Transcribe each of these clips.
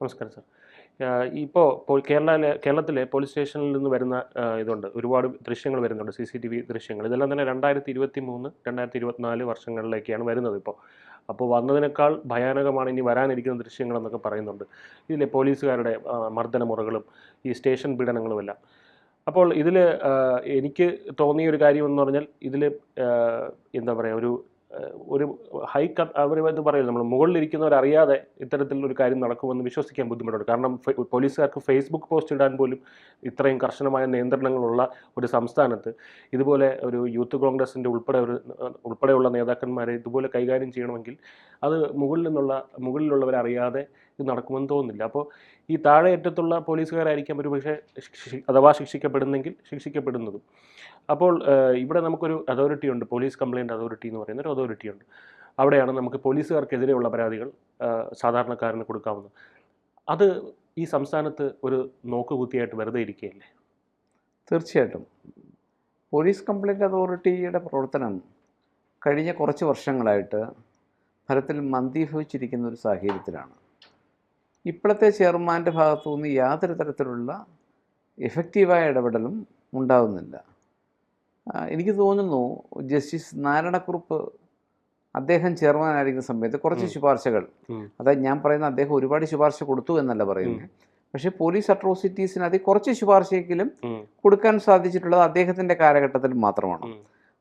നമസ്കാരം സാർ. ഇപ്പോൾ കേരള കേരളത്തിലെ പോലീസ് സ്റ്റേഷനിൽ നിന്ന് വരുന്ന ഇതുണ്ട്. ഒരുപാട് ദൃശ്യങ്ങൾ വരുന്നുണ്ട്. സി സി ടി വി ദൃശ്യങ്ങൾ. ഇതെല്ലാം തന്നെ രണ്ടായിരത്തി ഇരുപത്തി മൂന്ന് രണ്ടായിരത്തി ഇരുപത്തിനാല് വർഷങ്ങളിലേക്കാണ് വരുന്നത് ഇപ്പോൾ അപ്പോൾ വന്നതിനേക്കാൾ ഭയാനകമാണ് ഇനി വരാനിരിക്കുന്ന ദൃശ്യങ്ങളെന്നൊക്കെ പറയുന്നുണ്ട്. ഇതിലെ പോലീസുകാരുടെ മർദ്ദന മർദ്ദനമുറകളും ഈ സ്റ്റേഷൻ പീഡനങ്ങളുമെല്ലാം അപ്പോൾ ഇതിൽ എനിക്ക് തോന്നിയ ഒരു കാര്യം എന്ന് പറഞ്ഞാൽ ഇതിൽ എന്താ പറയുക ഒരു ഒരു ഹൈ അവർ ഇത് പറയില്ല. നമ്മൾ മുകളിലിരിക്കുന്നവർ അറിയാതെ ഇത്തരത്തിലൊരു കാര്യം നടക്കുമെന്ന് വിശ്വസിക്കാൻ ബുദ്ധിമുട്ടുണ്ട്. കാരണം പോലീസുകാർക്ക് ഫേസ്ബുക്ക് പോസ്റ്റ് ഇടാൻ പോലും ഇത്രയും കർശനമായ നിയന്ത്രണങ്ങളുള്ള ഒരു സംസ്ഥാനത്ത് ഇതുപോലെ ഒരു യൂത്ത് കോൺഗ്രസിന്റെ ഉൾപ്പെടെ ഒരു ഉൾപ്പെടെയുള്ള നേതാക്കന്മാരെ ഇതുപോലെ കൈകാര്യം ചെയ്യണമെങ്കിൽ അത് മുകളിൽ നിന്നുള്ള മുകളിലുള്ളവരെ അറിയാതെ ഇത് നടക്കുമെന്ന് തോന്നുന്നില്ല. അപ്പോൾ ഈ താഴെ അറ്റത്തുള്ള പോലീസുകാരായിരിക്കാം ഒരു പക്ഷേ അഥവാ ശിക്ഷിക്കപ്പെടുന്നെങ്കിൽ ശിക്ഷിക്കപ്പെടുന്നതും. അപ്പോൾ ഇവിടെ നമുക്കൊരു അതോറിറ്റി ഉണ്ട്. പോലീസ് കംപ്ലയിന്റ് അതോറിറ്റി എന്ന് പറയുന്ന ഒരു അതോറിറ്റി ഉണ്ട്. അവിടെയാണ് നമുക്ക് പോലീസുകാർക്കെതിരെയുള്ള പരാതികൾ സാധാരണക്കാരന് കൊടുക്കാവുന്നത്. അത് ഈ സംസ്ഥാനത്ത് ഒരു നോക്കുകുത്തിയായിട്ട് വെറുതെ ഇരിക്കുകയല്ലേ? തീർച്ചയായിട്ടും. പോലീസ് കംപ്ലയിന്റ് അതോറിറ്റിയുടെ പ്രവർത്തനം കഴിഞ്ഞ കുറച്ച് വർഷങ്ങളായിട്ട് ഫലത്തിൽ മന്ദീഭവിച്ചിരിക്കുന്ന ഒരു സാഹചര്യത്തിലാണ്. ഇപ്പോഴത്തെ ചെയർമാന്റെ ഭാഗത്തു നിന്ന് യാതൊരു തരത്തിലുള്ള എഫക്റ്റീവായ ഇടപെടലും ഉണ്ടാകുന്നില്ല എനിക്ക് തോന്നുന്നു ജസ്റ്റിസ് നാരായണക്കുറുപ്പ് അദ്ദേഹം ചെയർമാനായിരിക്കുന്ന സമയത്ത് കുറച്ച് ശുപാർശകൾ അതായത് ഞാൻ പറയുന്ന അദ്ദേഹം ഒരുപാട് ശുപാർശ കൊടുത്തു എന്നല്ല പറയുന്നത്. പക്ഷേ പോലീസ് അട്രോസിറ്റീസിനകത്ത് കുറച്ച് ശുപാർശയെങ്കിലും കൊടുക്കാൻ സാധിച്ചിട്ടുള്ളത് അദ്ദേഹത്തിന്റെ കാലഘട്ടത്തിൽ മാത്രമാണ്.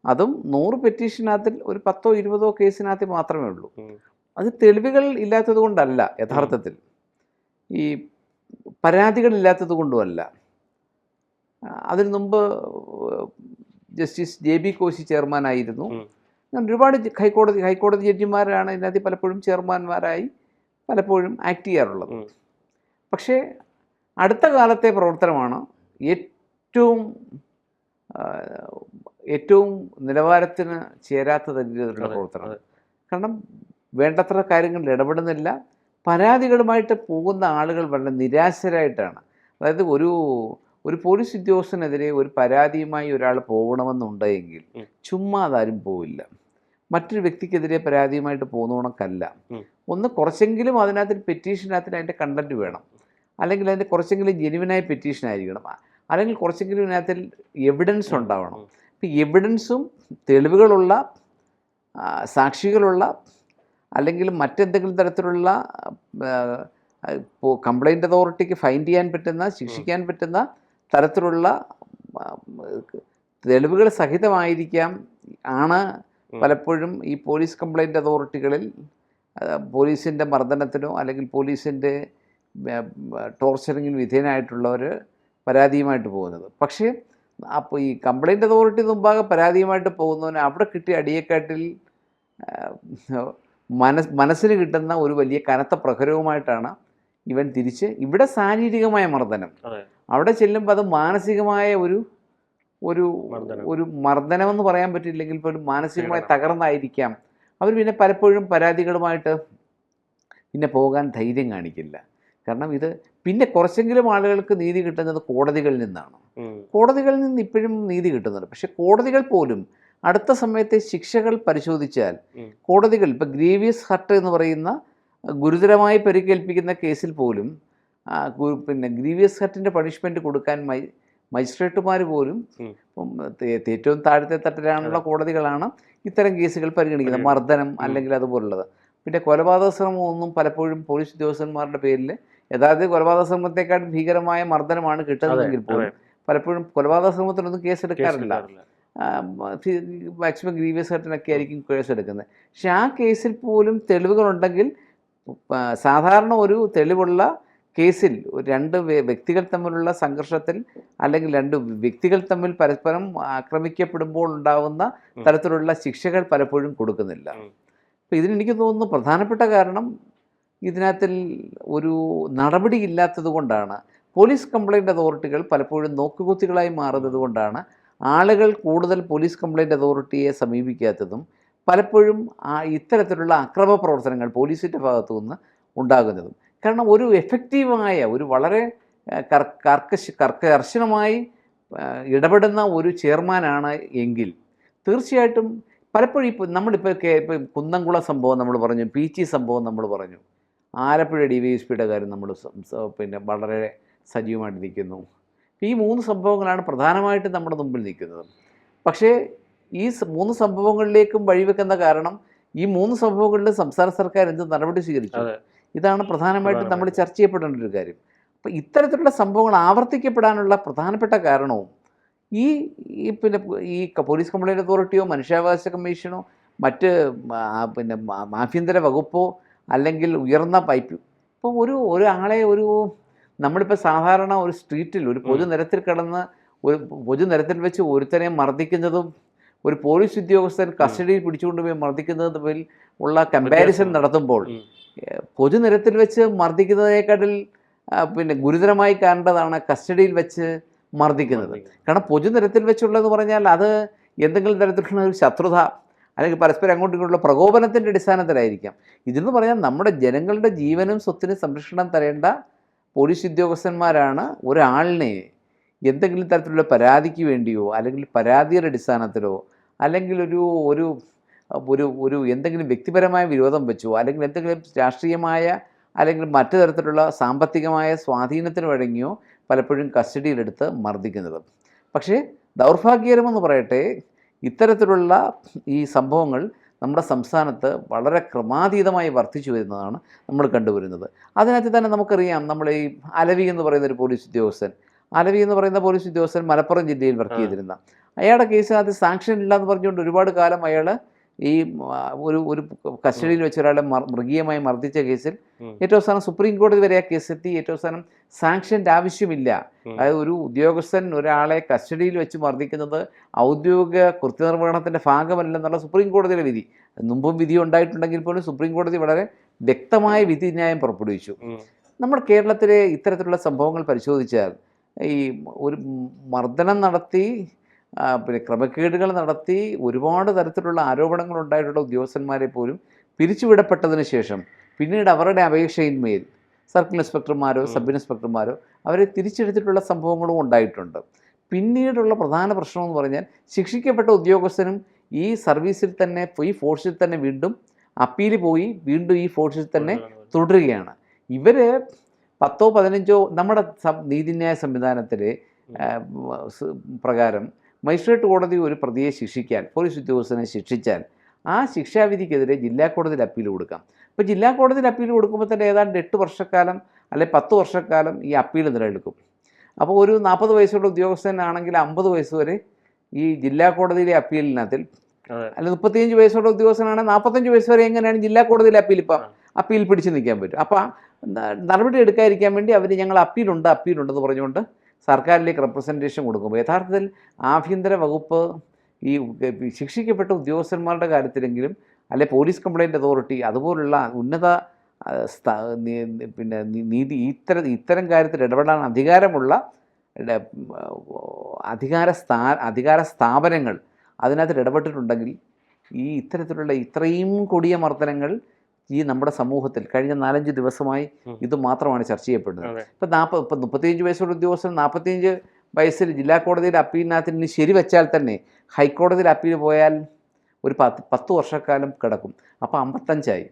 അതും നൂറ് പെറ്റീഷനകത്തിൽ ഒരു പത്തോ ഇരുപതോ കേസിനകത്ത് മാത്രമേ ഉള്ളൂ. അത് തെളിവുകൾ ഇല്ലാത്തത് കൊണ്ടല്ല യഥാർത്ഥത്തിൽ. ഈ പരാതികൾ ഇല്ലാത്തത് കൊണ്ടുമല്ല. അതിനു മുമ്പ് ജസ്റ്റിസ് ജെ ബി കോശി ചെയർമാനായിരുന്നു. ഒരുപാട് ഹൈക്കോടതി ഹൈക്കോടതി ജഡ്ജിമാരാണ് ഇതിനകത്ത് പലപ്പോഴും ചെയർമാൻമാരായി പലപ്പോഴും ആക്ട് ചെയ്യാറുള്ളത്. പക്ഷേ അടുത്ത കാലത്തെ പ്രവർത്തനമാണ് ഏറ്റവും ഏറ്റവും നിലവാരത്തിന് ചേരാത്ത തരത്തിലുള്ള അതെ, പ്രവർത്തനം. കാരണം വേണ്ടത്ര കാര്യങ്ങളിൽ ഇടപെടുന്നില്ല. പരാതികളുമായിട്ട് പോകുന്ന ആളുകൾ വളരെ നിരാശരായിട്ടാണ്. അതായത് ഒരു ഒരു പോലീസ് ഉദ്യോഗസ്ഥനെതിരെ ഒരു പരാതിയുമായി ഒരാൾ പോകണമെന്നുണ്ടെങ്കിൽ ചുമ്മാ അതാരും പോവില്ല. മറ്റൊരു വ്യക്തിക്കെതിരെ പരാതിയുമായിട്ട് പോകുന്ന കണക്കല്ല ഒന്ന് കുറച്ചെങ്കിലും അതിനകത്ത് പെറ്റീഷനകത്തിന് അതിന്റെ കണ്ടന്റ് വേണം. അല്ലെങ്കിൽ അതിന്റെ കുറച്ചെങ്കിലും ജെനുവിനായ പെറ്റീഷൻ ആയിരിക്കണം അല്ലെങ്കിൽ കുറച്ചെങ്കിലും ഇതിനകത്തിൽ എവിഡൻസ് ഉണ്ടാവണം. ഇപ്പം എവിഡൻസും തെളിവുകളുള്ള സാക്ഷികളുള്ള അല്ലെങ്കിൽ മറ്റെന്തെങ്കിലും തരത്തിലുള്ള കംപ്ലൈന്റ് അതോറിറ്റിക്ക് ഫൈൻഡ് ചെയ്യാൻ പറ്റുന്ന ശിക്ഷിക്കാൻ പറ്റുന്ന തരത്തിലുള്ള തെളിവുകൾ സഹിതമായിരിക്കാം ആണ് പലപ്പോഴും ഈ പോലീസ് കംപ്ലൈന്റ് അതോറിറ്റികളിൽ പോലീസിന്റെ മർദ്ദനത്തിനോ അല്ലെങ്കിൽ പോലീസിന്റെ ടോർച്ചറിങ്ങിന് വിധേയനായിട്ടുള്ളവർ പരാതിയുമായിട്ട് പോകുന്നത്. പക്ഷേ അപ്പോൾ ഈ കംപ്ലൈന്റ് അതോറിറ്റി മുമ്പാകെ പരാതിയുമായിട്ട് പോകുന്നവന് അവിടെ കിട്ടിയ അടിയേക്കാട്ടിൽ മനസ് മനസ്സിന് കിട്ടുന്ന ഒരു വലിയ കനത്ത പ്രഹരവുമായിട്ടാണ് ഇവൻ തിരിച്ച് ഇവിടെ ശാരീരികമായ മർദ്ദനം അവിടെ ചെല്ലുമ്പോൾ അത് മാനസികമായ ഒരു ഒരു മർദ്ദനം. ഒരു മർദ്ദനമെന്ന് പറയാൻ പറ്റില്ലെങ്കിൽ പോലും മാനസികമായി. തകർന്നായിരിക്കാം അവർ പിന്നെ പലപ്പോഴും പരാതികളുമായിട്ട് പിന്നെ പോകാൻ ധൈര്യം കാണിക്കില്ല കാരണം ഇത് പിന്നെ കുറച്ചെങ്കിലും ആളുകൾക്ക് നീതി കിട്ടുന്നത് കോടതികളിൽ നിന്നാണ്. കോടതികളിൽ നിന്ന് ഇപ്പോഴും നീതി കിട്ടുന്നുണ്ട്. പക്ഷെ കോടതികൾ പോലും അടുത്ത സമയത്തെ ശിക്ഷകൾ പരിശോധിച്ചാൽ കോടതികൾ ഇപ്പം ഗ്രീവിയസ് ഹർട്ട് എന്ന് പറയുന്ന ഗുരുതരമായി പരിക്കേൽപ്പിക്കുന്ന കേസിൽ പോലും പിന്നെ ഗ്രീവിയസ് ഹർട്ടിന്റെ പണിഷ്മെന്റ് കൊടുക്കാൻ മൈ മജിസ്ട്രേറ്റുമാർ പോലും ഏറ്റവും താഴത്തെ തട്ടിലാണുള്ള കോടതികളാണ് ഇത്തരം കേസുകൾ പരിഗണിക്കുന്നത്. മർദ്ദനം അല്ലെങ്കിൽ അതുപോലുള്ളത്. പിന്നെ കൊലപാതക ശ്രമമൊന്നും പലപ്പോഴും പോലീസ് ഉദ്യോഗസ്ഥന്മാരുടെ പേരിൽ യഥാർത്ഥ കൊലപാതക ശ്രമത്തെക്കാൾ ഭീകരമായ മർദ്ദനമാണ് കിട്ടുന്നതെങ്കിൽ പോലും പലപ്പോഴും കൊലപാതക ശ്രമത്തിനൊന്നും കേസെടുക്കാറില്ല. മാക്സിമം ഗ്രീവിയസ് ആയിട്ടൊക്കെ ആയിരിക്കും കേസ് എടുക്കുന്നത് പക്ഷെ ആ കേസിൽ പോലും തെളിവുകളുണ്ടെങ്കിൽ സാധാരണ ഒരു തെളിവുള്ള കേസിൽ രണ്ട് വ്യക്തികൾ തമ്മിലുള്ള സംഘർഷത്തിൽ അല്ലെങ്കിൽ രണ്ട് വ്യക്തികൾ തമ്മിൽ പരസ്പരം ആക്രമിക്കപ്പെടുമ്പോൾ ഉണ്ടാവുന്ന തരത്തിലുള്ള ശിക്ഷകൾ പലപ്പോഴും കൊടുക്കുന്നില്ല. അപ്പം ഇതിനെനിക്ക് തോന്നുന്നു പ്രധാനപ്പെട്ട കാരണം ഇതിനകത്തിൽ ഒരു നടപടി ഇല്ലാത്തത് കൊണ്ടാണ്. പോലീസ് കംപ്ലൈന്റ് അതോറിറ്റികൾ പലപ്പോഴും നോക്കുകുത്തികളായി മാറുന്നത് കൊണ്ടാണ് ആളുകൾ കൂടുതൽ പോലീസ് കംപ്ലൈന്റ് അതോറിറ്റിയെ സമീപിക്കാത്തതും പലപ്പോഴും ആ ഇത്തരത്തിലുള്ള അക്രമ പ്രവർത്തനങ്ങൾ പോലീസിന്റെ ഭാഗത്തു നിന്ന് ഉണ്ടാകുന്നതും. കാരണം ഒരു എഫക്റ്റീവായ ഒരു വളരെ കർക്കശ കർക്കർശനമായി ഇടപെടുന്ന ഒരു ചെയർമാനാണ് എങ്കിൽ തീർച്ചയായിട്ടും പലപ്പോഴും ഇപ്പോൾ നമ്മളിപ്പോൾ കേ ഇപ്പം കുന്നംകുളം സംഭവം നമ്മൾ പറഞ്ഞു പി സംഭവം നമ്മൾ പറഞ്ഞു. ആലപ്പുഴ ഡി വൈ എസ് പിയുടെ കാര്യം നമ്മൾ പിന്നെ വളരെ സജീവമായിട്ട് നിൽക്കുന്നു. ഈ മൂന്ന് സംഭവങ്ങളാണ് പ്രധാനമായിട്ടും നമ്മുടെ മുമ്പിൽ നിൽക്കുന്നത്. പക്ഷേ ഈ മൂന്ന് സംഭവങ്ങളിലേക്കും വഴിവെക്കുന്ന കാരണം ഈ മൂന്ന് സംഭവങ്ങളിൽ സംസ്ഥാന സർക്കാർ എന്ത് നടപടി സ്വീകരിച്ചു? ഇതാണ് പ്രധാനമായിട്ടും നമ്മൾ ചർച്ച ചെയ്യപ്പെടേണ്ട ഒരു കാര്യം. അപ്പോൾ ഇത്തരത്തിലുള്ള സംഭവങ്ങൾ ആവർത്തിക്കപ്പെടാനുള്ള പ്രധാനപ്പെട്ട കാരണവും ഈ ഈ പിന്നെ ഈ പോലീസ് കംപ്ലയിന്റ് അതോറിറ്റിയോ മനുഷ്യാവകാശ കമ്മീഷനോ മറ്റ് പിന്നെ ആഭ്യന്തര വകുപ്പോ അല്ലെങ്കിൽ ഉയർന്ന പൈപ്പ് ഇപ്പോൾ ഒരു ഒരാളെ ഒരു നമ്മളിപ്പോൾ സാധാരണ ഒരു സ്ട്രീറ്റിൽ ഒരു പൊതുനിരത്തിൽ കിടന്ന് ഒരു പൊതുനിരത്തിൽ വെച്ച് ഒരുത്തനെ മർദ്ദിക്കുന്നതും ഒരു പോലീസ് ഉദ്യോഗസ്ഥൻ കസ്റ്റഡിയിൽ പിടിച്ചുകൊണ്ട് പോയി മർദ്ദിക്കുന്നതും തമ്മിൽ ഉള്ള കമ്പാരിസൺ നടത്തുമ്പോൾ പൊതുനിരത്തിൽ വെച്ച് മർദ്ദിക്കുന്നതിനേക്കാട്ടിൽ പിന്നെ ഗുരുതരമായി കാണേണ്ടതാണ് കസ്റ്റഡിയിൽ വെച്ച് മർദ്ദിക്കുന്നത്. കാരണം പൊതുനിരത്തിൽ വെച്ചുള്ളതെന്ന് പറഞ്ഞാൽ അത് എന്തെങ്കിലും തരത്തിലുള്ള ഒരു ശത്രുത അല്ലെങ്കിൽ പരസ്പരം അങ്ങോട്ടും ഇങ്ങോട്ടുള്ള പ്രകോപനത്തിന്റെ അടിസ്ഥാനത്തിലായിരിക്കാം. ഇതെന്ന് പറഞ്ഞാൽ നമ്മുടെ ജനങ്ങളുടെ ജീവനും സ്വത്തിനും സംരക്ഷണം തരേണ്ട പോലീസ് ഉദ്യോഗസ്ഥന്മാരാണ് ഒരാളിനെ എന്തെങ്കിലും തരത്തിലുള്ള പരാതിക്ക് വേണ്ടിയോ അല്ലെങ്കിൽ പരാതിയുടെ അടിസ്ഥാനത്തിലോ അല്ലെങ്കിൽ ഒരു ഒരു ഒരു ഒരു എന്തെങ്കിലും വ്യക്തിപരമായ വിരോധം വെച്ചോ അല്ലെങ്കിൽ എന്തെങ്കിലും രാഷ്ട്രീയമായ അല്ലെങ്കിൽ മറ്റു തരത്തിലുള്ള സാമ്പത്തികമായ സ്വാധീനത്തിന് വഴങ്ങിയോ പലപ്പോഴും കസ്റ്റഡിയിലെടുത്ത് മർദ്ദിക്കുന്നത്. പക്ഷേ ദൗർഭാഗ്യകരമെന്ന് പറയട്ടെ ഇത്തരത്തിലുള്ള ഈ സംഭവങ്ങൾ നമ്മുടെ സംസ്ഥാനത്ത് വളരെ ക്രമാതീതമായി വർദ്ധിച്ചു വരുന്നതാണ് നമ്മൾ കണ്ടുവരുന്നത് അതിനകത്ത് തന്നെ നമുക്കറിയാം നമ്മൾ ഈ അലവി എന്ന് പറയുന്ന ഒരു പോലീസ് ഉദ്യോഗസ്ഥൻ അലവി എന്ന് പറയുന്ന പോലീസ് ഉദ്യോഗസ്ഥൻ മലപ്പുറം ജില്ലയിൽ വർക്ക്. ചെയ്തിരുന്ന അയാളുടെ കേസിനകത്ത് സാങ്ഷൻ ഇല്ല എന്ന് പറഞ്ഞുകൊണ്ട് ഒരുപാട് കാലം അയാൾ ഈ ഒരു ഒരു കസ്റ്റഡിയിൽ വെച്ച് ഒരാളെ മൃഗീയമായി മർദ്ദിച്ച കേസിൽ. ഏറ്റവും അവസാനം സുപ്രീം കോടതി വരെ ആ കേസെത്തി ഏറ്റവും അവസാനം സാങ്ഷന്റെ ആവശ്യമില്ല. അതായത് ഒരു ഉദ്യോഗസ്ഥൻ ഒരാളെ കസ്റ്റഡിയിൽ വെച്ച് മർദ്ദിക്കുന്നത് ഔദ്യോഗിക കൃത്യനിർവഹണത്തിന്റെ ഭാഗമല്ലെന്നുള്ള സുപ്രീം കോടതിയുടെ വിധി. മുമ്പും വിധി ഉണ്ടായിട്ടുണ്ടെങ്കിൽ പോലും സുപ്രീം കോടതി വളരെ വ്യക്തമായ വിധിന്യായം പുറപ്പെടുവിച്ചു. നമ്മൾ നമ്മുടെ കേരളത്തിലെ ഇത്തരത്തിലുള്ള സംഭവങ്ങൾ പരിശോധിച്ചാൽ ഈ ഒരു മർദ്ദനം നടത്തി പിന്നെ ക്രമക്കേടുകൾ നടത്തി ഒരുപാട് തരത്തിലുള്ള ആരോപണങ്ങൾ ഉണ്ടായിട്ടുള്ള ഉദ്യോഗസ്ഥന്മാരെ പോലും പിരിച്ചുവിടപ്പെട്ടതിന് ശേഷം പിന്നീട് അവരുടെ അപേക്ഷയിന്മേൽ സർക്കിൾ ഇൻസ്പെക്ടർമാരോ സബ് ഇൻസ്പെക്ടർമാരോ അവരെ തിരിച്ചെടുത്തിട്ടുള്ള സംഭവങ്ങളും ഉണ്ടായിട്ടുണ്ട്. പിന്നീടുള്ള പ്രധാന പ്രശ്നം എന്ന് പറഞ്ഞാൽ ശിക്ഷിക്കപ്പെട്ട ഉദ്യോഗസ്ഥനും ഈ സർവീസിൽ തന്നെ ഈ ഫോഴ്സിൽ തന്നെ വീണ്ടും അപ്പീൽ പോയി വീണ്ടും ഈ ഫോഴ്സിൽ തന്നെ തുടരുകയാണ്. ഇവർ പത്തോ പതിനഞ്ചോ നമ്മുടെ നീതിന്യായ സംവിധാനത്തിലെ പ്രകാരം മജിസ്ട്രേറ്റ് കോടതി ഒരു പ്രതിയെ ശിക്ഷിക്കാൻ പോലീസ് ഉദ്യോഗസ്ഥനെ ശിക്ഷിച്ചാൽ ആ ശിക്ഷാവിധിക്കെതിരെ ജില്ലാ കോടതിയിൽ അപ്പീൽ കൊടുക്കാം. ഇപ്പോൾ ജില്ലാ കോടതിയിൽ അപ്പീൽ കൊടുക്കുമ്പോൾ തന്നെ ഏതാണ്ട് എട്ട് വർഷക്കാലം അല്ലെ പത്ത് വർഷക്കാലം ഈ അപ്പീൽ നിലനിൽക്കും. അപ്പോൾ ഒരു നാൽപ്പത് വയസ്സുള്ള ഉദ്യോഗസ്ഥനാണെങ്കിൽ അമ്പത് വയസ്സ് വരെ ഈ ജില്ലാ കോടതിയിലെ അപ്പീലിനകത്തിൽ. അല്ല മുപ്പത്തിയഞ്ച് വയസ്സുള്ള ഉദ്യോഗസ്ഥനാണെങ്കിൽ നാൽപ്പത്തഞ്ച് വയസ്സ് വരെ എങ്ങനെയാണ് ജില്ലാ കോടതിയിലെ അപ്പീൽ ഇപ്പം അപ്പീൽ പിടിച്ചു നിൽക്കാൻ പറ്റും. അപ്പം നടപടി എടുക്കാതിരിക്കാൻ വേണ്ടി അവർ ഞങ്ങൾ അപ്പീലുണ്ട് അപ്പീലുണ്ടെന്ന് പറഞ്ഞുകൊണ്ട് സർക്കാരിലേക്ക് റെപ്രസെന്റേഷൻ കൊടുക്കുമ്പോൾ യഥാർത്ഥത്തിൽ ആഭ്യന്തര വകുപ്പ് ഈ ശിക്ഷിക്കപ്പെട്ട ഉദ്യോഗസ്ഥന്മാരുടെ കാര്യത്തിലെങ്കിലും അല്ലെ പോലീസ് കംപ്ലയിന്റ് അതോറിറ്റി അതുപോലുള്ള ഉന്നത പിന്നെ നീതി ഇത്തരം ഇത്തരം കാര്യത്തിൽ ഇടപെടാൻ അധികാരമുള്ള അധികാര സ്ഥാ അധികാര സ്ഥാപനങ്ങൾ അതിനകത്ത് ഇടപെട്ടിട്ടുണ്ടെങ്കിൽ ഈ ഇത്തരത്തിലുള്ള ഇത്രയും കൊടിയ മർദ്ദനങ്ങൾ ഈ നമ്മുടെ സമൂഹത്തിൽ കഴിഞ്ഞ നാലഞ്ച് ദിവസമായി. ഇത് മാത്രമാണ് ചർച്ച ചെയ്യപ്പെടുന്നത്. ഇപ്പം നാൽപ്പത് ഇപ്പം മുപ്പത്തിയഞ്ച് വയസ്സുള്ള ഉദ്യോഗസ്ഥൻ നാൽപ്പത്തിയഞ്ച് വയസ്സിൽ ജില്ലാ കോടതിയുടെ അപ്പീലിനകത്തിന് ശരി വെച്ചാൽ തന്നെ ഹൈക്കോടതിയിൽ അപ്പീൽ പോയാൽ ഒരു പത്ത് പത്ത് വർഷക്കാലം കിടക്കും. അപ്പോൾ അമ്പത്തഞ്ചായി.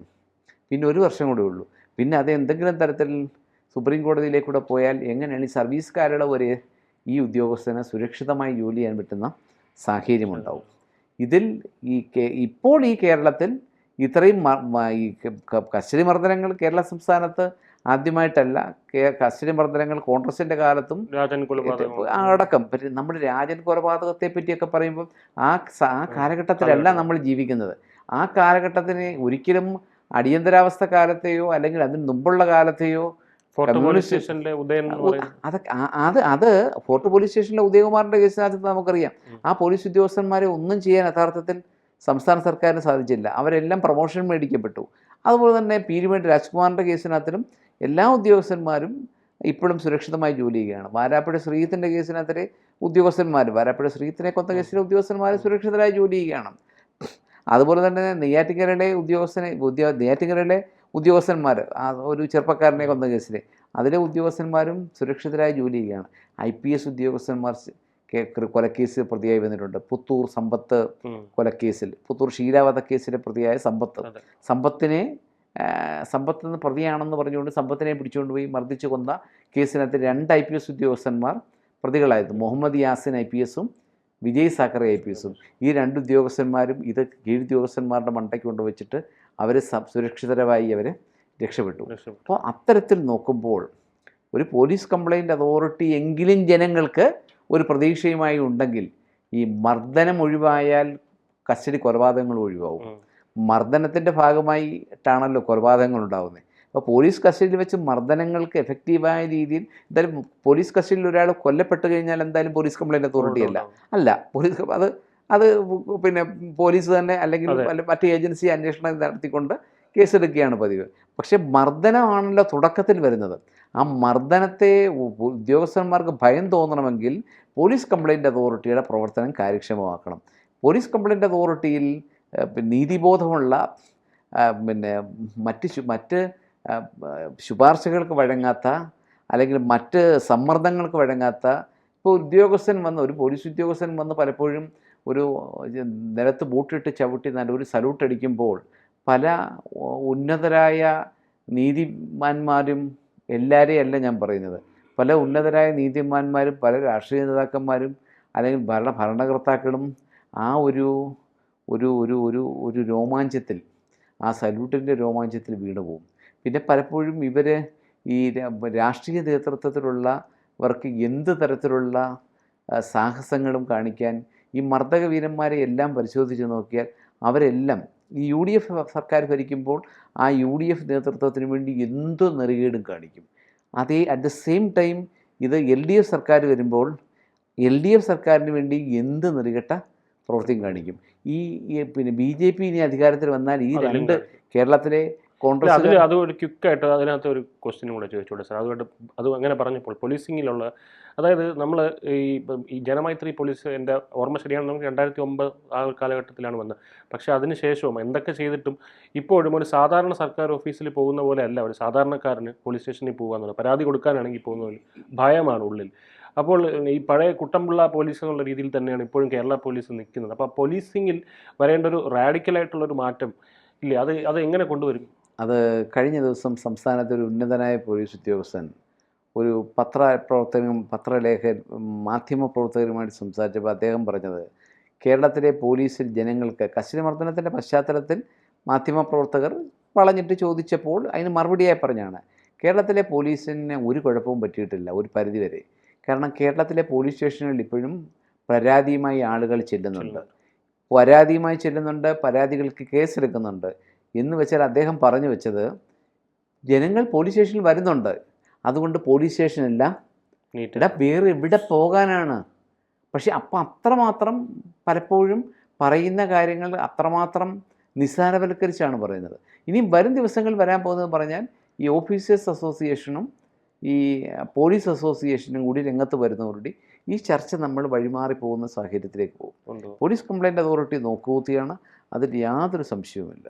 പിന്നെ ഒരു വർഷം കൂടെ ഉള്ളൂ. പിന്നെ അത് എന്തെങ്കിലും തരത്തിൽ സുപ്രീം കോടതിയിലേക്കൂടെ പോയാൽ എങ്ങനെയാണ് ഈ സർവീസ് ഒരു ഈ ഉദ്യോഗസ്ഥന് സുരക്ഷിതമായി ജോലി ചെയ്യാൻ പറ്റുന്ന സാഹചര്യമുണ്ടാവും. ഇതിൽ ഈ കേ- ഇപ്പോൾ ഈ കേരളത്തിൽ ഇത്രയും ഈ കസ്റ്റഡി മർദ്ദനങ്ങൾ കേരള സംസ്ഥാനത്ത് ആദ്യമായിട്ടല്ല. കസ്റ്റഡി മർദ്ദനങ്ങൾ കോൺഗ്രസിന്റെ കാലത്തും അടക്കം. നമ്മുടെ രാജൻ കൊലപാതകത്തെ പറ്റിയൊക്കെ പറയുമ്പോൾ ആ ആ കാലഘട്ടത്തിലല്ല നമ്മൾ ജീവിക്കുന്നത്. ആ കാലഘട്ടത്തിന് ഒരിക്കലും അടിയന്തരാവസ്ഥ കാലത്തെയോ അല്ലെങ്കിൽ അതിന് മുമ്പുള്ള കാലത്തെയോ അതൊക്കെ അത് അത് ഫോർട്ട് പോലീസ് സ്റ്റേഷനിലെ ഉദയകുമാറിന്റെ കേസിനകത്ത് നമുക്കറിയാം. ആ പോലീസ് ഉദ്യോഗസ്ഥന്മാരെ ഒന്നും ചെയ്യാൻ യഥാർത്ഥത്തിൽ സംസ്ഥാന സർക്കാരിന് സാധിച്ചില്ല. അവരെല്ലാം പ്രൊമോഷൻ മേടിക്കപ്പെട്ടു. അതുപോലെ തന്നെ പീരുമേട് രാജ്കുമാറിന്റെ കേസിനകത്തിലും എല്ലാ ഉദ്യോഗസ്ഥന്മാരും ഇപ്പോഴും സുരക്ഷിതമായി ജോലി ചെയ്യുകയാണ്. വാരാപ്പുഴ ശ്രീത്തിന്റെ കേസിനകത്തിലെ ഉദ്യോഗസ്ഥന്മാർ വാരാപ്പുഴ ശ്രീത്തിനെ കൊന്ന കേസിലെ ഉദ്യോഗസ്ഥന്മാർ സുരക്ഷിതരായി ജോലി ചെയ്യുകയാണ്. അതുപോലെ തന്നെ നെയ്യാറ്റിങ്കരയിലെ ഉദ്യോഗസ്ഥനെ ഉദ്യോ നെയ്യാറ്റിങ്കരയിലെ ഉദ്യോഗസ്ഥന്മാർ ആ ഒരു ചെറുപ്പക്കാരനെ കൊന്ന കേസിലെ അതിലെ ഉദ്യോഗസ്ഥന്മാരും സുരക്ഷിതരായി ജോലി ചെയ്യുകയാണ്. ഐ പി എസ് ഉദ്യോഗസ്ഥന്മാർ സ് കേ- കൃ- കൊലക്കേസ് പ്രതിയായി വന്നിട്ടുണ്ട് പുത്തൂർ സമ്പത്ത്. കൊലക്കേസിൽ പുത്തൂർ ക്ഷീരാവധ കേസിലെ പ്രതിയായ സമ്പത്ത്. സമ്പത്തിനെ സമ്പത്ത് നിന്ന് പ്രതിയാണെന്ന് പറഞ്ഞുകൊണ്ട് സമ്പത്തിനെ പിടിച്ചുകൊണ്ട് പോയി മർദ്ദിച്ചു കൊന്ന കേസിനകത്ത് രണ്ട് ഐ പി എസ് ഉദ്യോഗസ്ഥന്മാർ പ്രതികളായിരുന്നു മുഹമ്മദ് യാസിൻ ഐ പി എസും വിജയ് സാക്കറെ ഐ പി എസും ഈ രണ്ട് ഉദ്യോഗസ്ഥന്മാരും ഇത് കീഴുദ്യോഗസ്ഥന്മാരുടെ മണ്ടയ്ക്ക് കൊണ്ടുവച്ചിട്ട് അവർ സുരക്ഷിതരമായി അവർ രക്ഷപ്പെട്ടു രക്ഷപ്പെട്ടു. അപ്പോൾ അത്തരത്തിൽ നോക്കുമ്പോൾ ഒരു പോലീസ് കംപ്ലൈന്റ് അതോറിറ്റി എങ്കിലും ജനങ്ങൾക്ക് ഒരു പ്രതീക്ഷയുമായി ഉണ്ടെങ്കിൽ ഈ മർദ്ദനം ഒഴിവായാൽ കസ്റ്റഡി കൊലപാതകങ്ങൾ ഒഴിവാകും. മർദ്ദനത്തിന്റെ ഭാഗമായിട്ടാണല്ലോ കൊലപാതകങ്ങൾ ഉണ്ടാകുന്നത് അപ്പോൾ പോലീസ് കസ്റ്റഡിയിൽ വെച്ച് മർദ്ദനങ്ങൾക്ക് എഫക്റ്റീവായ രീതിയിൽ എന്തായാലും പോലീസ് കസ്റ്റഡിയിൽ ഒരാൾ കൊല്ലപ്പെട്ട് കഴിഞ്ഞാൽ എന്തായാലും പോലീസ് കംപ്ലൈന്റ് അതോറിറ്റി അല്ല. അല്ല പോലീസ് അത് അത് പിന്നെ പോലീസ് തന്നെ അല്ലെങ്കിൽ. മറ്റു ഏജൻസി അന്വേഷണം നടത്തിക്കൊണ്ട് കേസെടുക്കുകയാണ് പതിവ്. പക്ഷേ മർദ്ദനമാണല്ലോ തുടക്കത്തിൽ വരുന്നത്. ആ മർദ്ദനത്തെ ഉദ്യോഗസ്ഥന്മാർക്ക് ഭയം തോന്നണമെങ്കിൽ പോലീസ് കംപ്ലയിന്റ് അതോറിറ്റിയുടെ പ്രവർത്തനം കാര്യക്ഷമമാക്കണം. പോലീസ് കംപ്ലയിന്റ് അതോറിറ്റിയിൽ നീതിബോധമുള്ള പിന്നെ മറ്റ് മറ്റ് ശുപാർശകൾക്ക് വഴങ്ങാത്ത അല്ലെങ്കിൽ മറ്റ് സമ്മർദ്ദങ്ങൾക്ക് വഴങ്ങാത്ത ഇപ്പോൾ ഉദ്യോഗസ്ഥൻ വന്ന് ഒരു പോലീസ് ഉദ്യോഗസ്ഥൻ വന്ന് പലപ്പോഴും ഒരു നിലത്ത് ബൂട്ടിട്ട് ചവിട്ടി നല്ലൊരു സല്യൂട്ട് അടിക്കുമ്പോൾ പല ഉന്നതരായ നീതിമാന്മാരും എല്ലാവരെയും അല്ല ഞാൻ പറയുന്നത്. പല ഉന്നതരായ നീതിമാന്മാരും പല രാഷ്ട്രീയ നേതാക്കന്മാരും അല്ലെങ്കിൽ ഭരണ ഭരണകർത്താക്കളും ആ ഒരു ഒരു ഒരു ഒരു ഒരു രോമാഞ്ചത്തിൽ ആ സല്യൂട്ടിന്റെ രോമാഞ്ചത്തിൽ വീണു പോകും പിന്നെ പലപ്പോഴും ഇവർ ഈ രാഷ്ട്രീയ നേതൃത്വത്തിലുള്ളവർക്ക് എന്ത് തരത്തിലുള്ള സാഹസങ്ങളും കാണിക്കാൻ ഈ മർദ്ദകവീരന്മാരെ എല്ലാം പരിശോധിച്ച് നോക്കിയാൽ അവരെല്ലാം ഈ യു ഡി എഫ് സർക്കാർ ഭരിക്കുമ്പോൾ ആ യു ഡി എഫ് നേതൃത്വത്തിന് വേണ്ടി എന്ത് നെറുകേടും കാണിക്കും. അതേ അറ്റ് ദ സെയിം ടൈം ഇത് എൽ ഡി എഫ് സർക്കാർ വരുമ്പോൾ എൽ ഡി എഫ് സർക്കാരിന് വേണ്ടി എന്ത് നെറുകെട്ട പ്രവൃത്തിയും കാണിക്കും. ഈ പിന്നെ ബി ജെ പി ഇനി അധികാരത്തിൽ വന്നാൽ ഈ രണ്ട് കേരളത്തിലെ കോൺഗ്രസ് അതിൽ അത് ഒരു ക്വിക്കായിട്ട് അതിനകത്ത് ഒരു ക്വസ്റ്റ്യനും കൂടെ ചോദിച്ചോട്ടെ സാർ അതുകൊണ്ട് അത് അങ്ങനെ പറഞ്ഞപ്പോൾ പോലീസിങ്ങിലുള്ള അതായത് നമ്മൾ ഈ ഈ ജനമൈത്രി പോലീസ് എന്റെ ഓർമ്മ ശരിയാണ്. നമുക്ക് രണ്ടായിരത്തി ഒമ്പത് ആ ഒരു കാലഘട്ടത്തിലാണ് വന്നത്. പക്ഷേ അതിന് ശേഷവും എന്തൊക്കെ ചെയ്തിട്ടും ഇപ്പോഴും ഒരു സാധാരണ സർക്കാർ ഓഫീസിൽ പോകുന്ന പോലെ അല്ല. ഒരു സാധാരണക്കാരന് പോലീസ് സ്റ്റേഷനിൽ പോകുക പരാതി കൊടുക്കാനാണെങ്കിൽ പോകുന്ന പോലെ ഭയമാണ് ഉള്ളിൽ. അപ്പോൾ ഈ പഴയ കുട്ടമ്പിള്ള പോലീസ് എന്നുള്ള രീതിയിൽ തന്നെയാണ് ഇപ്പോഴും കേരള പോലീസ് നിൽക്കുന്നത്. അപ്പോൾ പോലീസിങ്ങിൽ വരേണ്ട ഒരു റാഡിക്കലായിട്ടുള്ളൊരു മാറ്റം ഇല്ലേ? അത് അത് എങ്ങനെ കൊണ്ടുവരും? അത് കഴിഞ്ഞ ദിവസം സംസ്ഥാനത്തെ ഒരു ഉന്നതനായ പോലീസ് ഉദ്യോഗസ്ഥൻ ഒരു പത്രപ്രവർത്തകനും പത്രലേഖ മാധ്യമ പ്രവർത്തകരുമായിട്ട് സംസാരിച്ചപ്പോൾ അദ്ദേഹം പറഞ്ഞത് കേരളത്തിലെ പോലീസിൽ ജനങ്ങൾക്ക് കസ്റ്റഡി മർദ്ദനത്തിന്റെ പശ്ചാത്തലത്തിൽ മാധ്യമപ്രവർത്തകർ വളഞ്ഞിട്ട് ചോദിച്ചപ്പോൾ അതിന് മറുപടിയായി പറഞ്ഞാണ് കേരളത്തിലെ പോലീസിന് ഒരു കുഴപ്പവും പറ്റിയിട്ടില്ല ഒരു പരിധിവരെ. കാരണം കേരളത്തിലെ പോലീസ് സ്റ്റേഷനുകളിൽ ഇപ്പോഴും പരാതിയുമായി ആളുകൾ ചെല്ലുന്നുണ്ട്. പരാതിയുമായി ചെല്ലുന്നുണ്ട് പരാതികൾക്ക് കേസെടുക്കുന്നുണ്ട്. എന്ന് വെച്ചാൽ അദ്ദേഹം പറഞ്ഞു വെച്ചത് ജനങ്ങൾ പോലീസ് സ്റ്റേഷനിൽ വരുന്നുണ്ട്. അതുകൊണ്ട് പോലീസ് സ്റ്റേഷനെല്ലാം ഇവിടെ വേറെ എവിടെ പോകാനാണ്? പക്ഷെ അപ്പം അത്രമാത്രം പലപ്പോഴും പറയുന്ന കാര്യങ്ങൾ അത്രമാത്രം നിസ്സാരവൽക്കരിച്ചാണ് പറയുന്നത്. ഇനിയും വരും ദിവസങ്ങളിൽ വരാൻ പോകുന്നത് പറഞ്ഞാൽ ഈ ഓഫീസേഴ്സ് അസോസിയേഷനും ഈ പോലീസ് അസോസിയേഷനും കൂടി രംഗത്ത് വരുന്നവരുടെ ഈ ചർച്ച നമ്മൾ വഴിമാറി പോകുന്ന സാഹചര്യത്തിലേക്ക് പോകും. പോലീസ് കംപ്ലൈന്റ് അതോറിറ്റി നോക്കുകൂത്തിയാണ്. അതിൽ യാതൊരു സംശയവുമില്ല.